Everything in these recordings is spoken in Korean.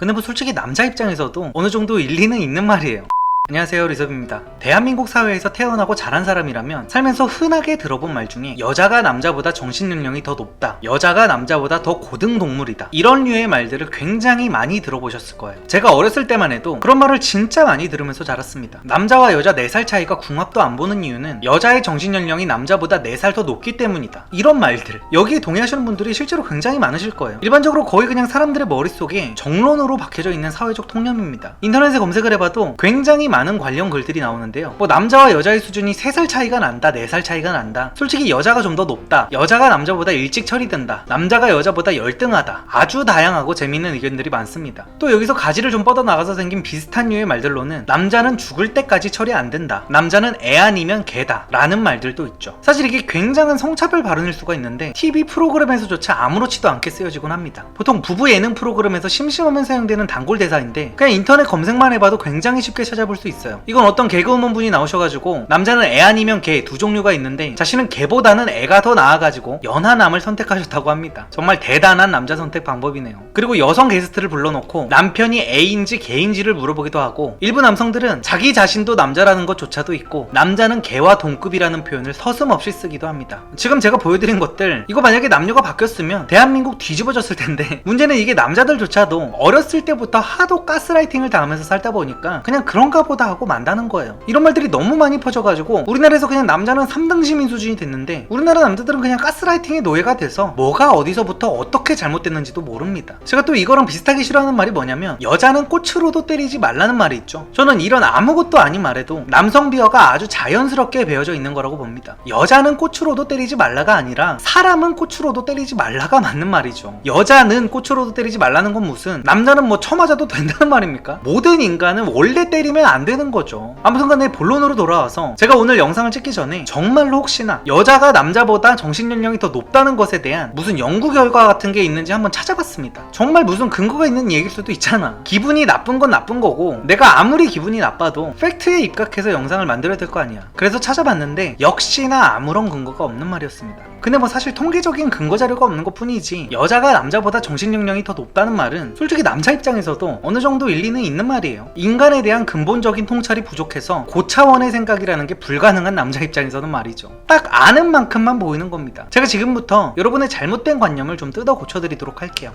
근데 뭐 솔직히 남자 입장에서도 어느 정도 일리는 있는 말이에요. 안녕하세요 리섭입니다. 대한민국 사회에서 태어나고 자란 사람이라면 살면서 흔하게 들어본 말 중에 여자가 남자보다 정신연령이 더 높다. 여자가 남자보다 더 고등동물이다. 이런 류의 말들을 굉장히 많이 들어보셨을 거예요. 제가 어렸을 때만 해도 그런 말을 진짜 많이 들으면서 자랐습니다. 남자와 여자 4살 차이가 궁합도 안 보는 이유는 여자의 정신연령이 남자보다 4살 더 높기 때문이다. 이런 말들. 여기에 동의하시는 분들이 실제로 굉장히 많으실 거예요. 일반적으로 거의 그냥 사람들의 머릿속에 정론으로 박혀져 있는 사회적 통념입니다. 인터넷에 검색을 해봐도 굉장히 많은 관련 글들이 나오는데요. 뭐 남자와 여자의 수준이 3살 차이가 난다, 4살 차이가 난다. 솔직히 여자가 좀 더 높다. 여자가 남자보다 일찍 처리된다. 남자가 여자보다 열등하다. 아주 다양하고 재밌는 의견들이 많습니다. 또 여기서 가지를 좀 뻗어나가서 생긴 비슷한 류의 말들로는 남자는 죽을 때까지 처리 안 된다. 남자는 애 아니면 개다. 라는 말들도 있죠. 사실 이게 굉장한 성차별 발언일 수가 있는데 TV 프로그램에서조차 아무렇지도 않게 쓰여지곤 합니다. 보통 부부 예능 프로그램에서 심심하면 사용되는 단골 대사인데 그냥 인터넷 검색만 해봐도 굉장히 쉽게 찾아볼 수 있어요. 이건 어떤 개그우먼 분이 나오셔가지고 남자는 애 아니면 개 두 종류가 있는데 자신은 개보다는 애가 더 나아가지고 연하남을 선택하셨다고 합니다. 정말 대단한 남자 선택 방법이네요. 그리고 여성 게스트를 불러놓고 남편이 애인지 개인지를 물어보기도 하고 일부 남성들은 자기 자신도 남자라는 것조차도 있고 남자는 개와 동급이라는 표현을 서슴없이 쓰기도 합니다. 지금 제가 보여드린 것들 이거 만약에 남녀가 바뀌었으면 대한민국 뒤집어졌을 텐데 문제는 이게 남자들조차도 어렸을 때부터 하도 가스라이팅을 당하면서 살다 보니까 그냥 그런가 보다 하고 만다는 거예요. 이런 말들이 너무 많이 퍼져가지고 우리나라에서 그냥 남자는 3등 시민 수준이 됐는데 우리나라 남자들은 그냥 가스라이팅의 노예가 돼서 뭐가 어디서부터 어떻게 잘못됐는지도 모릅니다. 제가 또 이거랑 비슷하게 싫어하는 말이 뭐냐면 여자는 꽃으로도 때리지 말라는 말이 있죠. 저는 이런 아무것도 아닌 말에도 남성 비어가 아주 자연스럽게 배어져 있는 거라고 봅니다. 여자는 꽃으로도 때리지 말라가 아니라 사람은 꽃으로도 때리지 말라가 맞는 말이죠. 여자는 꽃으로도 때리지 말라는 건 무슨 남자는 뭐 쳐맞아도 된다는 말입니까? 모든 인간은 원래 때리면 안 되는 거죠. 아무튼 간에 본론으로 돌아와서 제가 오늘 영상을 찍기 전에 정말로 혹시나 여자가 남자보다 정신 연령이 더 높다는 것에 대한 무슨 연구 결과 같은 게 있는지 한번 찾아봤습니다. 정말 무슨 근거가 있는 얘기일 수도 있잖아. 기분이 나쁜 건 나쁜 거고 내가 아무리 기분이 나빠도 팩트에 입각해서 영상을 만들어야 될 거 아니야. 그래서 찾아봤는데 역시나 아무런 근거가 없는 말이었습니다. 근데 뭐 사실 통계적인 근거 자료가 없는 것 뿐이지 여자가 남자보다 정신연령이 더 높다는 말은 솔직히 남자 입장에서도 어느 정도 일리는 있는 말이에요. 인간에 대한 근본적인 통찰이 부족해서 고차원의 생각이라는 게 불가능한 남자 입장에서는 말이죠. 딱 아는 만큼만 보이는 겁니다. 제가 지금부터 여러분의 잘못된 관념을 좀 뜯어 고쳐드리도록 할게요.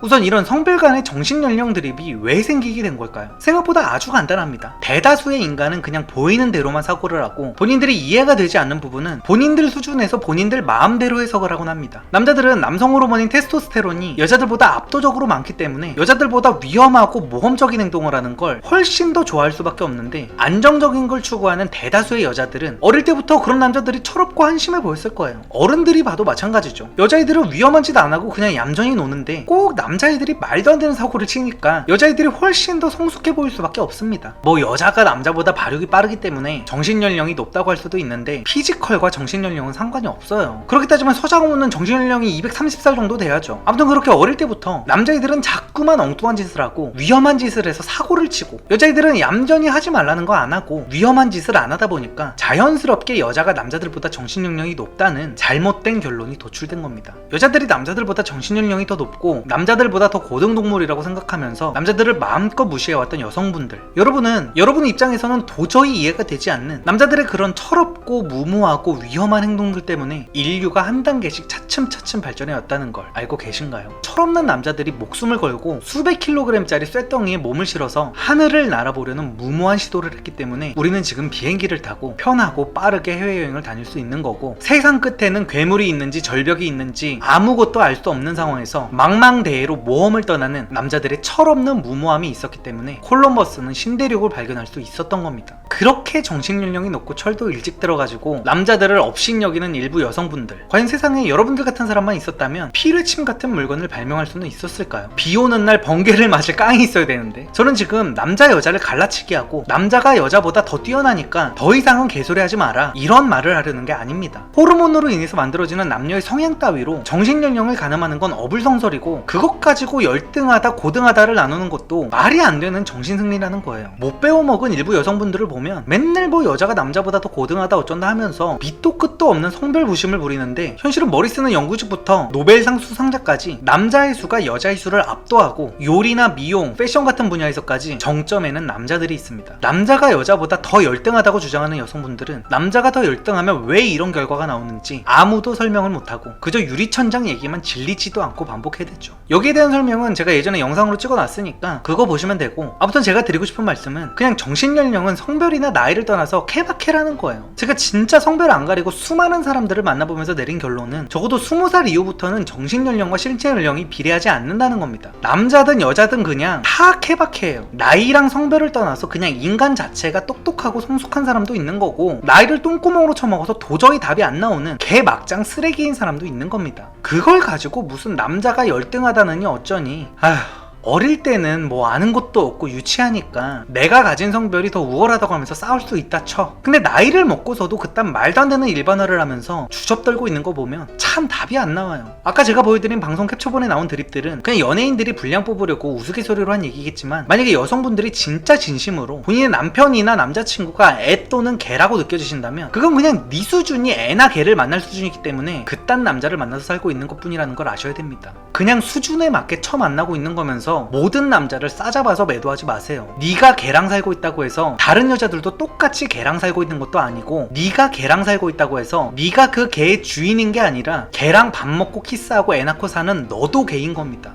우선 이런 성별 간의 정신 연령 드립이 왜 생기게 된 걸까요? 생각보다 아주 간단합니다. 대다수의 인간은 그냥 보이는 대로만 사고를 하고 본인들이 이해가 되지 않는 부분은 본인들 수준에서 본인들 마음대로 해석을 하곤 합니다. 남자들은 남성 호르몬인 테스토스테론이 여자들보다 압도적으로 많기 때문에 여자들보다 위험하고 모험적인 행동을 하는 걸 훨씬 더 좋아할 수밖에 없는데 안정적인 걸 추구하는 대다수의 여자들은 어릴 때부터 그런 남자들이 철없고 한심해 보였을 거예요. 어른들이 봐도 마찬가지죠. 여자애들은 위험한 짓 안 하고 그냥 얌전히 노는데 꼭 남자애들이 말도 안 되는 사고를 치니까 여자애들이 훨씬 더 성숙해 보일 수밖에 없습니다. 뭐 여자가 남자보다 발육이 빠르기 때문에 정신연령이 높다고 할 수도 있는데 피지컬과 정신연령은 상관이 없어요. 그렇게 따지면 서장훈은 정신연령이 230살 정도 돼야죠. 아무튼 그렇게 어릴 때부터 남자애들은 자꾸만 엉뚱한 짓을 하고 위험한 짓을 해서 사고를 치고 여자애들은 얌전히 하지 말라는 거 안 하고 위험한 짓을 안 하다 보니까 자연스럽게 여자가 남자들보다 정신연령이 높다는 잘못된 결론이 도출된 겁니다. 여자들이 남자들보다 정신연령이 더 높고 남자 들보다 더 고등동물이라고 생각하면서 남자들을 마음껏 무시해왔던 여성분들 여러분은 여러분의 입장에서는 도저히 이해가 되지 않는 남자들의 그런 철없고 무모하고 위험한 행동들 때문에 인류가 한 단계씩 차츰차츰 발전해왔다는 걸 알고 계신가요? 철없는 남자들이 목숨을 걸고 수백 킬로그램짜리 쇳덩이에 몸을 실어서 하늘을 날아보려는 무모한 시도를 했기 때문에 우리는 지금 비행기를 타고 편하고 빠르게 해외여행을 다닐 수 있는 거고 세상 끝에는 괴물이 있는지 절벽이 있는지 아무것도 알 수 없는 상황에서 망망대해 로 모험을 떠나는 남자들의 철없는 무모함이 있었기 때문에 콜럼버스는 신대륙을 발견할 수 있었던 겁니다. 그렇게 정신 연령이 높고 철도 일찍 들어가지고 남자들을 업신 여기는 일부 여성분들 과연 세상에 여러분들 같은 사람만 있었다면 피뢰침 같은 물건을 발명할 수는 있었을까요? 비 오는 날 번개를 맞을 깡이 있어야 되는데 저는 지금 남자 여자를 갈라치기 하고 남자가 여자보다 더 뛰어나니까 더 이상은 개소리 하지 마라 이런 말을 하려는 게 아닙니다. 호르몬으로 인해서 만들어지는 남녀의 성향 따위로 정신 연령을 가늠하는 건 어불성설이고 그것 그것 가지고 열등하다 고등하다를 나누는 것도 말이 안 되는 정신승리라는 거예요 못 배워먹은 일부 여성분들을 보면 맨날 뭐 여자가 남자보다 더 고등하다 어쩐다 하면서 밑도 끝도 없는 성별 부심을 부리는데 현실은 머리 쓰는 연구직부터 노벨상 수상자까지 남자의 수가 여자의 수를 압도하고 요리나 미용, 패션 같은 분야에서까지 정점에는 남자들이 있습니다 남자가 여자보다 더 열등하다고 주장하는 여성분들은 남자가 더 열등하면 왜 이런 결과가 나오는지 아무도 설명을 못하고 그저 유리천장 얘기만 질리지도 않고 반복해대죠. 여기 에 대한 설명은 제가 예전에 영상으로 찍어놨으니까 그거 보시면 되고 아무튼 제가 드리고 싶은 말씀은 그냥 정신연령은 성별이나 나이를 떠나서 케바케라는 거예요. 제가 진짜 성별 안 가리고 수많은 사람들을 만나보면서 내린 결론은 적어도 20살 이후부터는 정신연령과 실제 연령이 비례하지 않는다는 겁니다. 남자든 여자든 그냥 다 케바케예요. 나이랑 성별을 떠나서 그냥 인간 자체가 똑똑하고 성숙한 사람도 있는 거고 나이를 똥구멍으로 쳐먹어서 도저히 답이 안 나오는 개 막장 쓰레기인 사람도 있는 겁니다. 그걸 가지고 무슨 남자가 열등하다 느니 어쩌니? 아휴 어릴 때는 뭐 아는 것도 없고 유치하니까 내가 가진 성별이 더 우월하다고 하면서 싸울 수 있다 쳐. 근데 나이를 먹고서도 그딴 말도 안 되는 일반화를 하면서 주접떨고 있는 거 보면 참 답이 안 나와요. 아까 제가 보여드린 방송 캡처본에 나온 드립들은 그냥 연예인들이 분량 뽑으려고 우스갯소리로 한 얘기겠지만 만약에 여성분들이 진짜 진심으로 본인의 남편이나 남자친구가 애 또는 개라고 느껴지신다면 그건 그냥 네 수준이 애나 개를 만날 수준이기 때문에 그딴 남자를 만나서 살고 있는 것 뿐이라는 걸 아셔야 됩니다. 그냥 수준에 맞게 처 만나고 있는 거면서 모든 남자를 싸잡아서 매도하지 마세요. 네가 개랑 살고 있다고 해서 다른 여자들도 똑같이 개랑 살고 있는 것도 아니고 네가 개랑 살고 있다고 해서 네가 그 개의 주인인 게 아니라 개랑 밥 먹고 키스하고 애 낳고 사는 너도 개인 겁니다.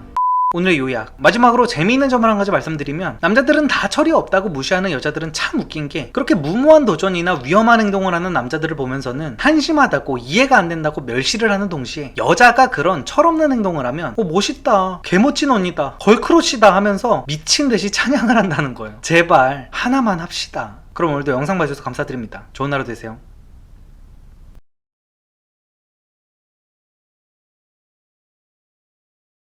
오늘의 요약. 마지막으로 재미있는 점을 한 가지 말씀드리면 남자들은 다 철이 없다고 무시하는 여자들은 참 웃긴 게 그렇게 무모한 도전이나 위험한 행동을 하는 남자들을 보면서는 한심하다고 이해가 안 된다고 멸시를 하는 동시에 여자가 그런 철없는 행동을 하면 어 멋있다 개멋진 언니다 걸크러쉬다 하면서 미친 듯이 찬양을 한다는 거예요. 제발 하나만 합시다. 그럼 오늘도 영상 봐주셔서 감사드립니다. 좋은 하루 되세요.